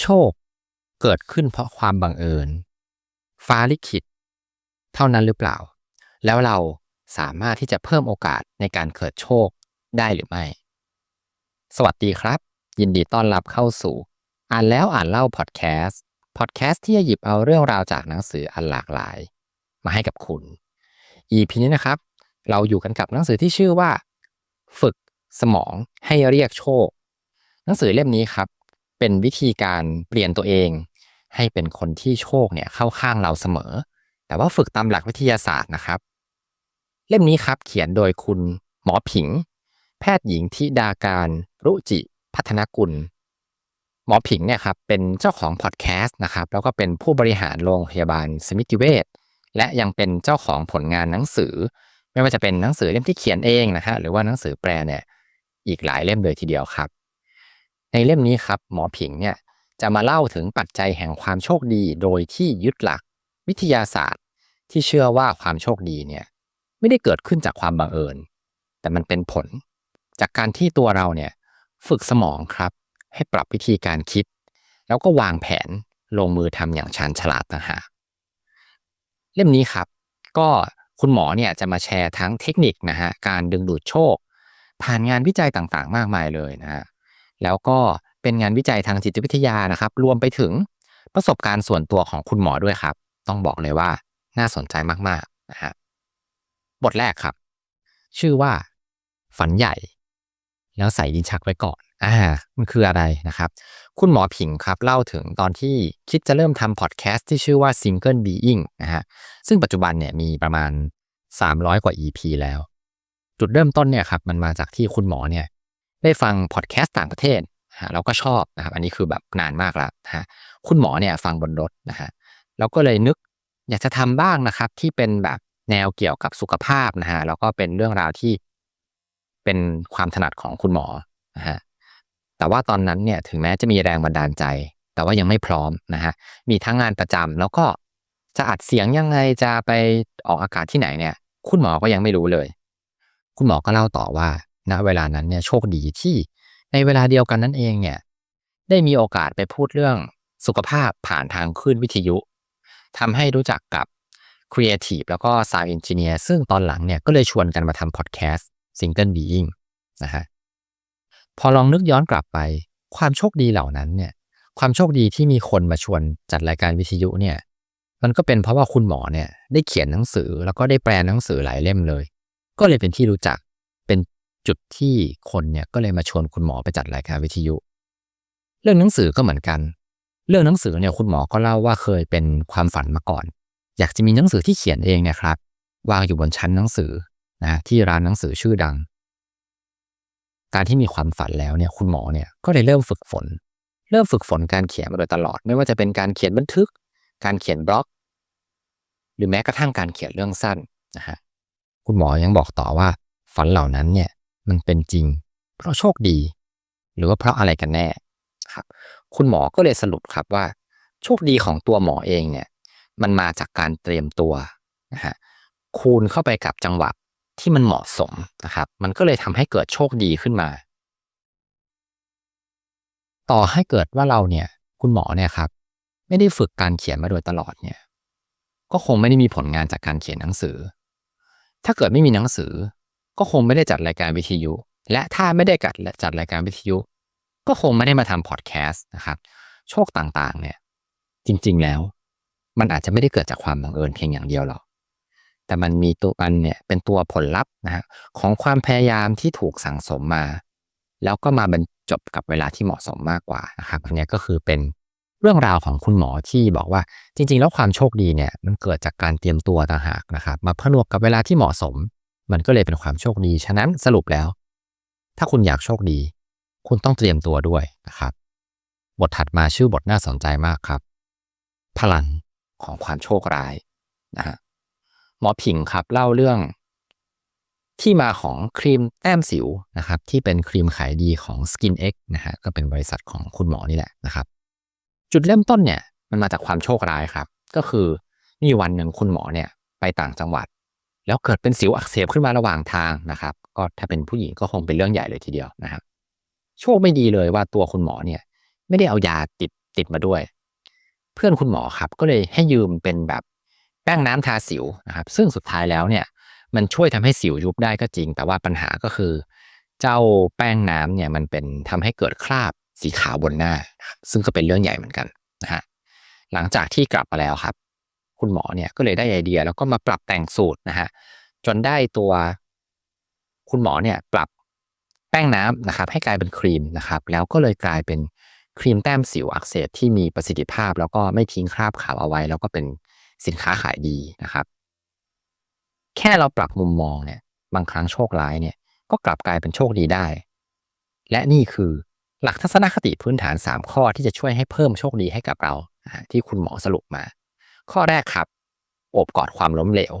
โชคเกิดขึ้นเพราะความบังเอิญ ฟ้าลิขิต เท่านั้นหรือเปล่า แล้วเราสามารถที่จะเพิ่มโอกาสในการเกิดโชคได้หรือไม่ สวัสดีครับ ยินดีต้อนรับเข้าสู่ อ่านแล้วอ่านเล่าพอดแคสต์พอดแคสต์ที่จะหยิบเอาเรื่องราวจากหนังสืออันหลากหลาย มาให้กับคุณ EP นี้นะครับ เราอยู่กันกับหนังสือที่ชื่อว่า ฝึกสมองให้เรียกโชค หนังสือเล่มนี้ครับ เป็นวิธีการเปลี่ยนตัวเอง ให้เป็นคนที่โชคเนี่ยเข้าข้างเราเสมอ แต่ว่าฝึกตามหลักวิทยาศาสตร์นะครับ เล่มนี้ครับเขียนโดยคุณหมอผิง แพทย์หญิงทิดาการรุจิพัฒนกุล หมอผิงเนี่ยครับเป็นเจ้าของพอดแคสต์นะครับแล้วก็เป็นผู้บริหารโรงพยาบาลสมิติเวชและยังเป็นเจ้าของผลงานหนังสือ ไม่ว่าจะเป็นหนังสือเล่มที่เขียนเองนะฮะหรือว่าหนังสือแปลเนี่ยอีกหลายเล่มเลยทีเดียวครับ ในเล่มนี้ครับหมอผิงเนี่ยจะมาเล่าถึงปัจจัยแห่งความโชคดีโดยที่ยึดหลัก วิทยาศาสตร์ ที่เชื่อว่าความโชคดีเนี่ยไม่ได้เกิดขึ้นจากความบังเอิญ แต่มันเป็นผล จากการที่ตัวเราเนี่ยฝึกสมองครับ ให้ปรับวิธีการคิด แล้วก็วางแผนลงมือทำอย่างชาญฉลาดต่างหากเล่มนี้ครับ ก็คุณหมอเนี่ยจะมาแชร์ทั้งเทคนิคนะฮะการดึงดูดโชค ผ่านงานวิจัยต่างๆ มากมายเลยนะฮะ แล้วก็เป็นงานวิจัยทางจิตวิทยานะครับ รวมไปถึงประสบการณ์ส่วนตัวของคุณหมอด้วยครับ ต้องบอกเลยว่าน่าสนใจมากๆนะฮะบทแรกครับ ชื่อว่า ฝันใหญ่ แล้วใส่ดินชักไว้ก่อนอ่ามันคืออะไรนะครับ คุณหมอผิงครับเล่าถึงตอนที่คิดจะเริ่มทำพอดแคสต์ที่ชื่อว่า Single Being นะฮะซึ่งปัจจุบันเนี่ยมีประมาณ 300 กว่า EP แล้ว จุดเริ่มต้นเนี่ยครับมันมาจากที่คุณหมอเนี่ย ได้ฟังพอดแคสต์ต่างประเทศฮะแล้วก็ชอบนะครับ อันนี้คือแบบนานมากแล้วฮะคุณหมอเนี่ยฟังบนรถนะฮะแล้วก็เลยนึกอยากจะทำบ้างนะครับ ที่เป็นแบบแนวเกี่ยวกับสุขภาพนะฮะแล้วก็เป็นเรื่องราวที่เป็นความถนัดของคุณหมอนะฮะแต่ว่าตอนนั้นเนี่ยถึงแม้จะมีแรงบันดาลใจ แต่ว่ายังไม่พร้อมนะฮะมีทั้งงานประจำแล้วก็จะอัดเสียงยังไงจะไปออกอากาศที่ไหนเนี่ย คุณหมอก็ยังไม่รู้เลย คุณหมอก็เล่าต่อว่า ณเวลานั้นเนี่ยโชคดีที่ในเวลาเดียวกันนั่นเองเนี่ยได้มีโอกาสไปพูดเรื่องสุขภาพผ่านทางคลื่นวิทยุทำให้รู้จักกับ Creative แล้วก็ Sound Engineer ซึ่งตอนหลังเนี่ยก็เลยชวนกันมาทำพอดแคสต์ Single Being นะฮะพอลองนึกย้อนกลับไป ความโชคดีเหล่านั้นเนี่ยความโชคดีที่มีคนมาชวนจัดรายการวิทยุเนี่ยมันก็เป็นเพราะว่าคุณหมอเนี่ยได้เขียนหนังสือแล้วก็ได้แปลหนังสือหลายเล่มเลย ก็เลยเป็นที่รู้จัก จุดที่คนเนี่ยก็เลยมาชวนคุณหมอไปจัดรายการวิทยุ เรื่องหนังสือก็เหมือนกัน เรื่องหนังสือเนี่ยคุณหมอก็เล่าว่าเคยเป็นความฝันมาก่อน อยากจะมีหนังสือที่เขียนเองเนี่ยครับ วางอยู่บนชั้นหนังสือนะที่ร้านหนังสือชื่อดัง การที่มีความฝันแล้วเนี่ยคุณหมอเนี่ยก็เลยเริ่มฝึกฝน เริ่มฝึกฝนการเขียนมาโดยตลอด ไม่ว่าจะเป็นการเขียนบันทึก การเขียนบล็อก หรือแม้กระทั่งการเขียนเรื่องสั้นนะฮะคุณหมอยังบอกต่อว่าฝันเหล่านั้นเนี่ย มันเป็นจริง เพราะโชคดี หรือว่าเพราะอะไรกันแน่ครับ คุณหมอก็เลยสรุปครับว่า โชคดีของตัวหมอเองเนี่ยมันมาจากการเตรียมตัวนะฮะคูณเข้าไปกับจังหวะที่มันเหมาะสมนะครับ มันก็เลยทำให้เกิดโชคดีขึ้นมา ต่อให้เกิดว่าเราเนี่ย คุณหมอเนี่ยครับ ไม่ได้ฝึกการเขียนมาโดยตลอดเนี่ย ก็คงไม่ได้มีผลงานจากการเขียนหนังสือ ถ้าเกิดไม่มีหนังสือ ก็คงไม่ได้จัดรายการวิทยุ และถ้าไม่ได้กัดจัดรายการวิทยุ ก็คงไม่ได้มาทำพอดแคสต์นะครับโชคต่างๆ เนี่ย จริง ๆ แล้ว มันอาจจะไม่ได้เกิดจากความบังเอิญเพียงอย่างเดียวหรอกแต่มันมีตัวมันเนี่ยเป็นตัวผลลัพธ์นะฮะของความพยายามที่ถูกสั่งสมมา แล้วก็มาบรรจบกับเวลาที่เหมาะสมมากกว่านะครับอันนี้ก็คือเป็นเรื่องราวของคุณหมอที่บอกว่าจริง ๆ แล้วความโชคดีเนี่ยมันเกิดจากการเตรียมตัวต่างหากนะครับ มาผนวกกับเวลาที่เหมาะสม มันก็เลยเป็นความโชคดี ฉะนั้นสรุปแล้ว ถ้าคุณอยากโชคดี คุณต้องเตรียมตัวด้วยนะครับ บทถัดมาชื่อบทน่าสนใจมากครับ พลังของความโชคร้ายนะฮะหมอผิงครับเล่าเรื่อง ที่มาของครีมแต้มสิวนะครับ ที่เป็นครีมขายดีของ Skin X นะฮะก็เป็นบริษัทของคุณหมอนี่แหละนะครับ จุดเริ่มต้นเนี่ย มันมาจากความโชคร้ายครับ ก็คือมีวันหนึ่งคุณหมอเนี่ย ไปต่างจังหวัด แล้วเกิดเป็นสิวอักเสบขึ้นมาระหว่างทางนะครับ ก็ถ้าเป็นผู้หญิงก็คงเป็นเรื่องใหญ่เลยทีเดียวนะครับ โชคไม่ดีเลยว่าตัวคุณหมอเนี่ย ไม่ได้เอายาติดติดมาด้วย เพื่อนคุณหมอครับก็เลยให้ยืมเป็นแบบแป้งน้ำทาสิวนะครับ ซึ่งสุดท้ายแล้วเนี่ย มันช่วยทำให้สิวยุบได้ก็จริง แต่ว่าปัญหาก็คือ เจ้าแป้งน้ำเนี่ยมันเป็นทำให้เกิดคราบสีขาวบนหน้า ซึ่งก็เป็นเรื่องใหญ่เหมือนกันนะฮะหลังจากที่กลับมาแล้วครับ คุณหมอเนี่ยก็เลยได้ไอเดีย แล้วก็มาปรับแต่งสูตรนะฮะจนได้ตัวคุณหมอเนี่ยปรับแป้งน้ำนะครับให้กลายเป็นครีมนะครับ แล้วก็เลยกลายเป็นครีมแต้มสิวอักเสบที่มีประสิทธิภาพ แล้วก็ไม่ทิ้งคราบขาวเอาไว้ แล้วก็เป็นสินค้าขายดีนะครับ แค่เราปรับมุมมองเนี่ย บางครั้งโชคร้ายเนี่ย ก็กลับกลายเป็นโชคดีได้ และนี่คือหลักทัศนคติพื้นฐาน 3 ข้อที่จะช่วยให้เพิ่มโชคดีให้กับเรา ที่คุณหมอสรุปมา ข้อแรกครับโอบกอดความล้มเหลว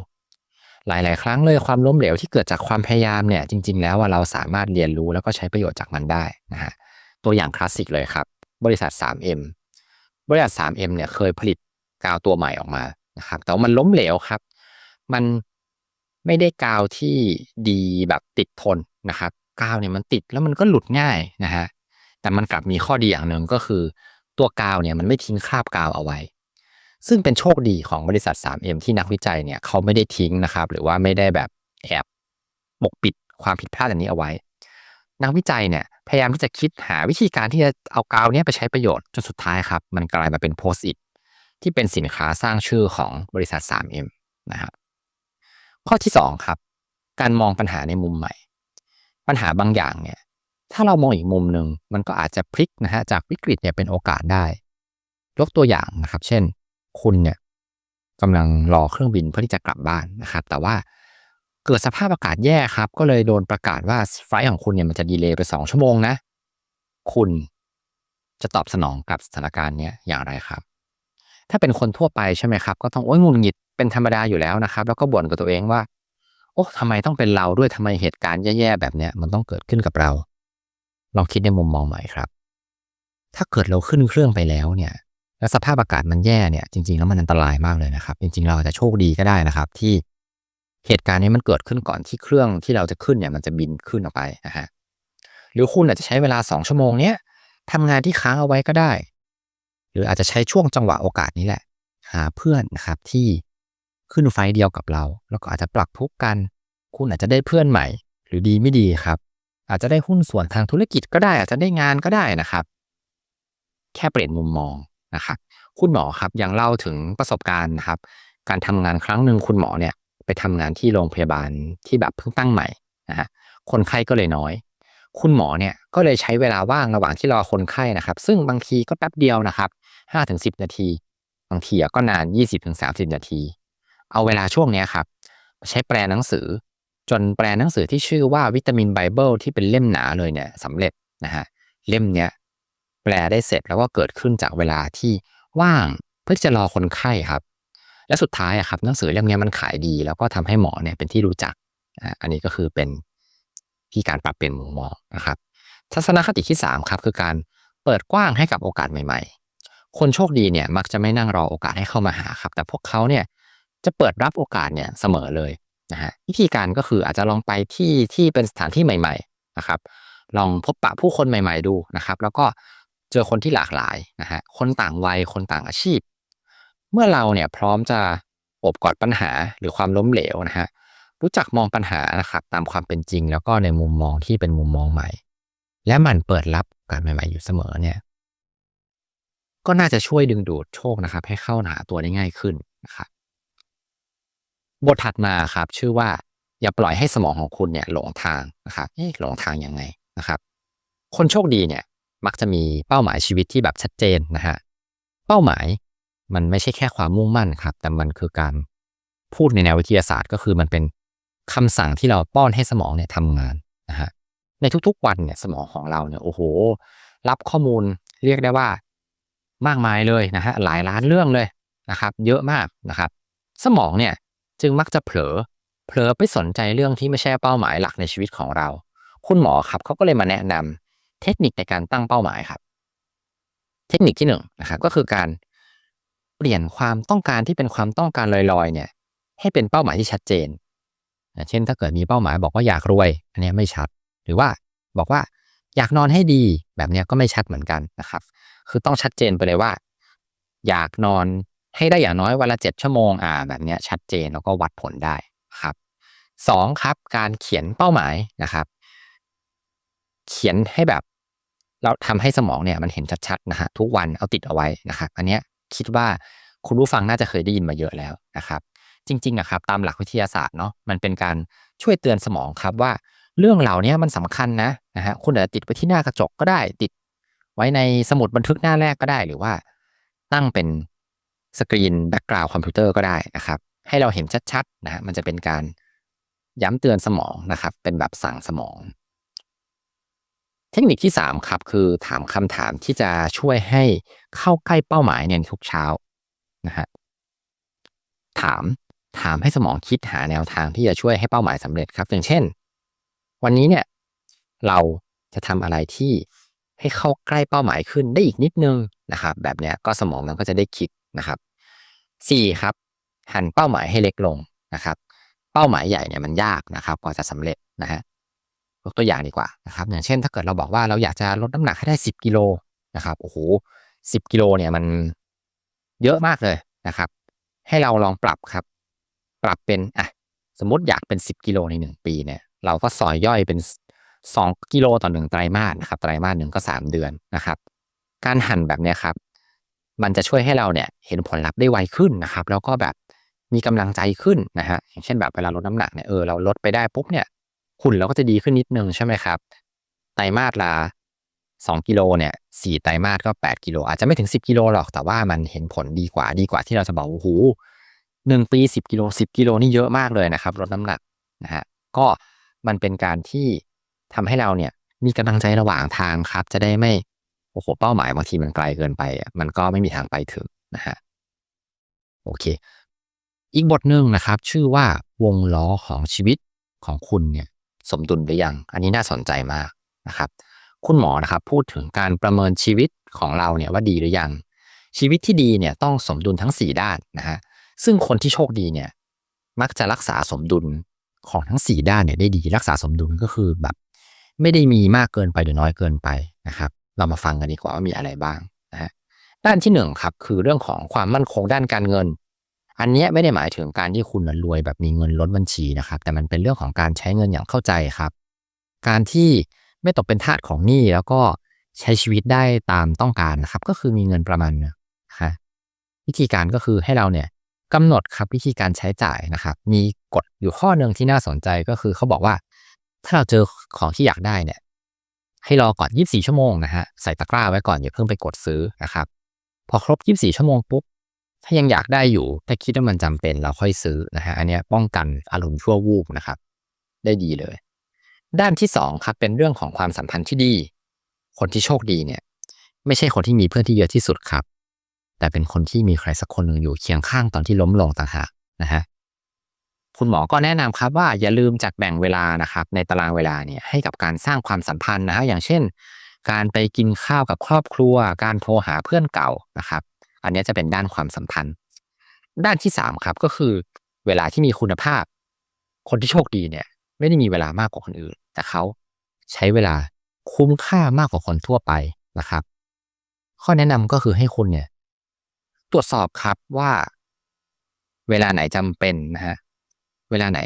หลาย ๆ ครั้งเลยความล้มเหลวที่เกิดจากความพยายามเนี่ยจริง ๆ แล้วว่าเราสามารถเรียนรู้แล้วก็ใช้ประโยชน์จากมันได้นะฮะตัวอย่างคลาสสิกเลยครับ บริษัท 3M บริษัท 3M เนี่ยเคยผลิตกาวตัวใหม่ออกมานะครับแต่ว่ามันล้มเหลวครับ มันไม่ได้กาวที่ดีแบบติดทนนะครับกาวเนี่ยมันติดแล้วมันก็หลุดง่ายนะฮะแต่มันกลับมีข้อดีอย่างหนึ่งก็คือ ตัวกาวเนี่ยมันไม่ทิ้งคราบกาวเอาไว้ ซึ่งเป็นโชคดีของบริษัท 3M ที่นักวิจัยเนี่ยเขาไม่ได้ทิ้งนะครับ หรือว่าไม่ได้แบบแอบปกปิดความผิดพลาดอันนี้เอาไว้ นักวิจัยเนี่ยพยายามที่จะคิดหาวิธีการที่จะเอากาวเนี้ยไปใช้ประโยชน์จนสุดท้ายครับ มันกลายมาเป็นโพสต์อิทที่เป็นสินค้าสร้างชื่อของบริษัท 3M นะครับข้อที่ 2 ครับ การมองปัญหาในมุมใหม่ ปัญหาบางอย่างเนี่ยถ้าเรามองอีกมุมหนึ่งมันก็อาจจะพลิกนะฮะจากวิกฤตเนี่ยเป็นโอกาสได้ ยกตัวอย่างนะครับ เช่น คุณเนี่ยกำลังรอเครื่องบินเพื่อที่จะกลับบ้านนะครับ แต่ว่าเกิดสภาพอากาศแย่ครับ ก็เลยโดนประกาศว่าไฟล์ของคุณเนี่ยมันจะดีเลย์ไปสองชั่วโมงนะ คุณจะตอบสนองกับสถานการณ์เนี้ยอย่างไรครับ ถ้าเป็นคนทั่วไปใช่ไหมครับ ก็ต้องโอ้ยงุนหงิดเป็นธรรมดาอยู่แล้วนะครับ แล้วก็บ่นกับตัวเองว่า โอ้ทำไมต้องเป็นเราด้วยทำไมเหตุการณ์แย่ๆแบบเนี้ยมันต้องเกิดขึ้นกับเราลองคิดในมุมมองใหม่ครับ ถ้าเกิดเราขึ้นเครื่องไปแล้วเนี่ย แล้วสภาพอากาศมันแย่เนี่ยจริงๆแล้วมันอันตรายมากเลยนะครับ จริงๆ เราอาจจะโชคดีก็ได้นะครับ ที่เหตุการณ์นี้มันเกิดขึ้นก่อนที่เครื่องที่เราจะขึ้นเนี่ยมันจะบินขึ้นออกไปนะฮะหรือคุณอาจจะใช้เวลาสองชั่วโมงเนี้ยทำงานที่ค้างเอาไว้ก็ได้ หรืออาจจะใช้ช่วงจังหวะโอกาสนี้แหละ หาเพื่อนนะครับที่ขึ้นไฟเดียวกับเรา แล้วก็อาจจะปรับทุกกัน คุณอาจจะได้เพื่อนใหม่ หรือดีไม่ดีครับ อาจจะได้หุ้นส่วนทางธุรกิจก็ได้ อาจจะได้งานก็ได้นะครับ แค่เปลี่ยนมุมมอง นะครับคุณหมอครับยังเล่าถึงประสบการณ์นะครับ การทำงานครั้งหนึ่งคุณหมอเนี่ยไปทำงานที่โรงพยาบาลที่แบบเพิ่งตั้งใหม่นะฮะคนไข้ก็เลยน้อย คุณหมอเนี่ยก็เลยใช้เวลาว่างระหว่างที่รอคนไข้นะครับ ซึ่งบางทีก็แป๊บเดียวนะครับห้าถึงสิบนาที บางทีก็นานยี่สิบถึงสามสิบนาที เอาเวลาช่วงนี้ครับใช้แปลหนังสือ จนแปลหนังสือที่ชื่อว่าวิตามินไบเบิลที่เป็นเล่มหนาเลยเนี่ยสำเร็จนะฮะเล่มเนี้ย แปลได้เสร็จแล้วก็เกิดขึ้นจากเวลาที่ว่างเพื่อจะรอคนไข้ครับ และสุดท้ายอะครับหนังสือเล่มนี้มันขายดี แล้วก็ทำให้หมอเนี่ยเป็นที่รู้จักอันนี้ก็คือเป็นที่การปรับเปลี่ยนมุมมองนะครับ ทัศนคติที่3ครับคือการเปิดกว้างให้กับโอกาสใหม่ๆ คนโชคดีเนี่ยมักจะไม่นั่งรอโอกาสให้เข้ามาหาครับ แต่พวกเขาเนี่ยจะเปิดรับโอกาสเนี่ยเสมอเลยนะฮะวิธีการก็คืออาจจะลองไปที่ที่เป็นสถานที่ใหม่ ๆ นะครับ ลองพบปะผู้คนใหม่ ๆ ดูนะครับ แล้วก็ เจอคนที่หลากหลายนะฮะคนต่างวัยคนต่างอาชีพ เมื่อเราเนี่ยพร้อมจะอบกอดปัญหาหรือความล้มเหลวนะฮะรู้จักมองปัญหานะครับตามความเป็นจริง แล้วก็ในมุมมองที่เป็นมุมมองใหม่ และมันเปิดรับการใหม่ ๆ อยู่เสมอเนี่ย ก็น่าจะช่วยดึงดูดโชคนะครับ ให้เข้าหาตัวได้ง่ายขึ้นนะครับบทถัดมาครับ ชื่อว่าอย่าปล่อยให้สมองของคุณเนี่ยหลงทางนะครับเอ๊ะหลงทางยังไงนะครับ คนโชคดีเนี่ย มักจะมีเป้าหมายชีวิตที่แบบชัดเจนนะฮะ เป้าหมายมันไม่ใช่แค่ความมุ่งมั่นครับ แต่มันคือการพูดในแนววิทยาศาสตร์ ก็คือมันเป็นคำสั่งที่เราป้อนให้สมองเนี่ยทำงานนะฮะ ในทุกๆวันเนี่ยสมองของเราเนี่ยโอ้โห รับข้อมูลเรียกได้ว่ามากมายเลยนะฮะหลายล้านเรื่องเลยนะครับ เยอะมากนะครับ สมองเนี่ยจึงมักจะเผลอเผลอไปสนใจเรื่องที่ไม่ใช่เป้าหมายหลักในชีวิตของเรา คุณหมอครับเขาก็เลยมาแนะนำ เทคนิคในการตั้งเป้าหมายครับ เทคนิคที่หนึ่งนะครับก็คือการเปลี่ยนความต้องการที่เป็นความต้องการลอยๆ เนี่ย ให้เป็นเป้าหมายที่ชัดเจนเช่นถ้าเกิดมีเป้าหมายบอกว่าอยากรวย อันนี้ไม่ชัด หรือว่าบอกว่าอยากนอนให้ดีแบบนี้ก็ไม่ชัดเหมือนกันนะครับ คือต้องชัดเจนไปเลยว่า อยากนอนให้ได้อย่างน้อยวันละเจ็ดชั่วโมงอ่าแบบนี้ชัดเจนแล้วก็วัดผลได้ครับสองครับการเขียนเป้าหมายนะครับ เขียนให้แบบ เราทำให้สมองเนี่ยมันเห็นชัดๆนะฮะทุกวันเอาติดเอาไว้นะครับอันเนี้ยคิดว่าคุณผู้ฟังน่าจะเคยได้ยินมาเยอะแล้วนะครับ จริงๆนะครับตามหลักวิทยาศาสตร์เนาะมันเป็นการช่วยเตือนสมองครับว่าเรื่องเหล่านี้มันสำคัญนะนะฮะคุณอาจจะติดไว้ที่หน้ากระจกก็ได้ติด ไว้ในสมุดบันทึกหน้าแรกก็ได้หรือว่า ตั้งเป็นสกรีนแบ็กกราวด์คอมพิวเตอร์ก็ได้นะครับ ให้เราเห็นชัดๆนะฮะมันจะเป็นการย้ำเตือนสมองนะครับ เป็นแบบสั่งสมอง ทคนิคที่ 3 ครับ คือถามคำถามที่จะช่วยให้เข้าใกล้เป้าหมายในทุกเช้านะฮะถามถามให้สมองคิดหาแนวทางที่จะช่วยให้เป้าหมายสำเร็จครับ อย่างเช่น วันนี้เนี่ยเราจะทำอะไรที่ให้เข้าใกล้เป้าหมายขึ้นได้อีกนิดนึงนะครับ แบบเนี้ยก็สมองมันก็จะได้คิดนะครับสี่ครับ หันเป้าหมายให้เล็กลงนะครับ เป้าหมายใหญ่เนี่ยมันยากนะครับกว่าจะสำเร็จนะฮะ ยกตัวอย่างดีกว่านะครับอย่างเช่นถ้าเกิดเราบอกว่าเราอยากจะลดน้ำหนักให้ได้สิบกิโลนะครับโอ้โหสิบกิโลเนี่ยมันเยอะมากเลยนะครับ ให้เราลองปรับครับ ปรับเป็นอะสมมติอยากเป็นสิบกิโลในหนึ่งปีเนี่ย เราก็ซอยย่อยเป็นสองกิโลต่อหนึ่งไตรมาสนะครับไตรมาสหนึ่งก็สามเดือนนะครับ การหั่นแบบนี้ครับ มันจะช่วยให้เราเนี่ยเห็นผลลัพธ์ได้ไวขึ้นนะครับ แล้วก็แบบมีกำลังใจขึ้นนะฮะอย่างเช่นแบบเวลาลดน้ำหนักเนี่ยเออเราลดไปได้ปุ๊บเนี่ย หุ่นเราก็จะดีขึ้นนิดนึงใช่ไหมครับ ไตรมาสละสองกิโลเนี่ยสี่ไตรมาสก็แปดกิโล อาจจะไม่ถึงสิบกิโลหรอกแต่ว่ามันเห็นผลดีกว่าดีกว่าที่เราจะบอกโอ้โหหนึ่งปีสิบกิโลสิบกิโลนี่เยอะมากเลยนะครับลดน้ำหนักนะฮะก็มันเป็นการที่ทำให้เราเนี่ยมีกำลังใจระหว่างทางครับ จะได้ไม่โอ้โหเป้าหมายบางทีมันไกลเกินไป มันก็ไม่มีทางไปถึงนะฮะโอเค อีกบทหนึ่งนะครับ ชื่อว่าวงล้อของชีวิตของคุณเนี่ย สมดุลหรือยัง อันนี้น่าสนใจมากนะครับ คุณหมอนะครับพูดถึงการประเมินชีวิตของเราเนี่ยว่าดีหรือยัง ชีวิตที่ดีเนี่ยต้องสมดุลทั้ง 4 ด้านนะฮะซึ่งคนที่โชคดีเนี่ยมักจะรักษาสมดุลของทั้ง 4 ด้านเนี่ยได้ดีรักษาสมดุลก็คือแบบ ไม่ได้มีมากเกินไปหรือน้อยเกินไปนะครับ เรามาฟังกันดีกว่าว่ามีอะไรบ้างนะฮะด้านที่หนึ่งครับคือเรื่องของความมั่นคงด้านการเงิน อันนี้ไม่ได้หมายถึงการที่คุณรวยแบบมีเงินล้นบัญชีนะครับ แต่มันเป็นเรื่องของการใช้เงินอย่างเข้าใจครับ การที่ไม่ตกเป็นทาสของหนี้แล้วก็ใช้ชีวิตได้ตามต้องการนะครับ ก็คือมีเงินประมาณนะวิธีการก็คือให้เราเนี่ยกำหนดครับวิธีการใช้จ่ายนะครับ มีกฎอยู่ข้อหนึ่งที่น่าสนใจก็คือเขาบอกว่า ถ้าเราเจอของที่อยากได้เนี่ย ให้รอก่อน 24 ชั่วโมงนะฮะใส่ตะกร้าไว้ก่อนอย่าเพิ่งไปกดซื้อนะครับ พอครบ 24 ชั่วโมงปุ๊บ ถ้ายังอยากได้อยู่ ถ้าคิดว่ามันจำเป็นเราค่อยซื้อนะฮะอันนี้ป้องกันอารมณ์ชั่ววูบนะครับ ได้ดีเลย ด้านที่สองครับเป็นเรื่องของความสัมพันธ์ที่ดี คนที่โชคดีเนี่ย ไม่ใช่คนที่มีเพื่อนที่เยอะที่สุดครับ แต่เป็นคนที่มีใครสักคนหนึ่งอยู่เคียงข้างตอนที่ล้มลงต่างหากนะฮะคุณหมอก็แนะนำครับว่าอย่าลืมจัดแบ่งเวลานะครับ ในตารางเวลาเนี่ยให้กับการสร้างความสัมพันธ์นะฮะอย่างเช่น การไปกินข้าวกับครอบครัว การโทรหาเพื่อนเก่านะครับ อันนี้จะเป็นด้านความสัมพันธ์ ด้านที่สามครับก็คือ เวลาที่มีคุณภาพ คนที่โชคดีเนี่ย ไม่ได้มีเวลามากกว่าคนอื่น แต่เขาใช้เวลาคุ้มค่ามากกว่าคนทั่วไปนะครับ ข้อแนะนำก็คือให้คุณเนี่ย ตรวจสอบครับว่า เวลาไหนจำเป็นนะฮะเวลาไหน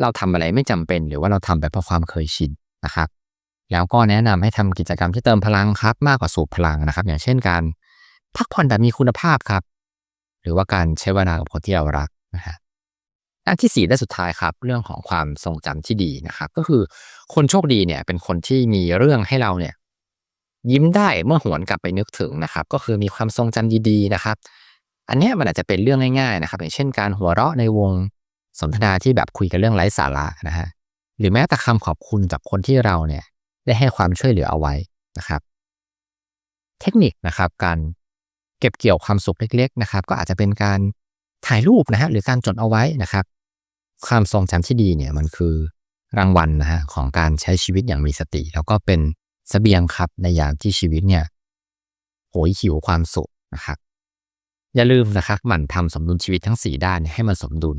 เราทำอะไรไม่จำเป็น หรือว่าเราทำไปเพราะความเคยชินนะครับ แล้วก็แนะนำให้ทำกิจกรรมที่เติมพลังครับ มากกว่าสูบพลังนะครับ อย่างเช่นการ พักผ่อนแบบมีคุณภาพครับ หรือว่าการใช้เวลากับคนที่เรารักนะฮะอันที่สี่และสุดท้ายครับ เรื่องของความทรงจำที่ดีนะครับ ก็คือคนโชคดีเนี่ย เป็นคนที่มีเรื่องให้เราเนี่ย ยิ้มได้เมื่อหวนกลับไปนึกถึงนะครับ ก็คือมีความทรงจำดีๆนะครับ อันนี้มันอาจจะเป็นเรื่องง่ายๆนะครับ อย่างเช่นการหัวเราะในวงสนทนาที่แบบคุยกันเรื่องไร้สาระนะฮะหรือแม้แต่คำขอบคุณจากคนที่เราเนี่ย ได้ให้ความช่วยเหลือเอาไว้นะครับ เทคนิคนะครับ การ เก็บเกี่ยวความสุขเล็ก ๆ นะครับ ก็อาจจะเป็นการถ่ายรูปนะฮะหรือการจดเอาไว้นะครับ ความทรงจำที่ดีเนี่ยมันคือรางวัลนะฮะของการใช้ชีวิตอย่างมีสติ แล้วก็เป็นสเสบียงครับในยามที่ชีวิตเนี่ยโหยหิวความสุขนะครับ อย่าลืมนะครับหมั่นทำสมดุลชีวิตทั้ง 4 ด้านให้มันสมดุล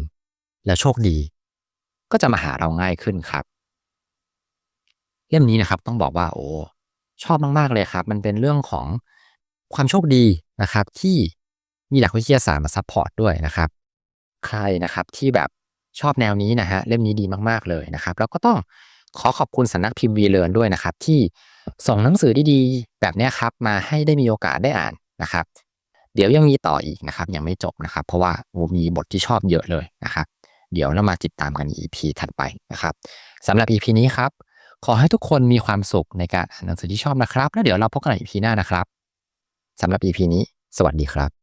แล้วโชคดี ก็จะมาหาเราง่ายขึ้นครับ เล่มนี้นะครับต้องบอกว่าโอ้ชอบมากๆเลยครับ มันเป็นเรื่องของ ความโชคดีนะครับที่มีหลักวิทยาศาสตร์มาซัปพอร์ตด้วยนะครับ ใครนะครับที่แบบชอบแนวนี้นะฮะเล่มนี้ดีมากๆเลยนะครับแล้วก็ต้องขอขอบคุณสำนักพิมพ์ VLearn ด้วยนะครับ ที่ส่งหนังสือดีๆ แบบนี้ครับ มาให้ได้มีโอกาสได้อ่านนะครับ เดี๋ยวยังมีต่ออีกนะครับ ยังไม่จบนะครับ เพราะว่ามีบทที่ชอบเยอะเลยนะครับ เดี๋ยวเรามาติดตามกัน EP ถัดไปนะครับสำหรับ EP นี้ครับ ขอให้ทุกคนมีความสุขในการอ่านหนังสือที่ชอบนะครับ แล้วเดี๋ยวเราพบกันใน EP หน้านะครับ สำหรับ EP นี้ สวัสดีครับ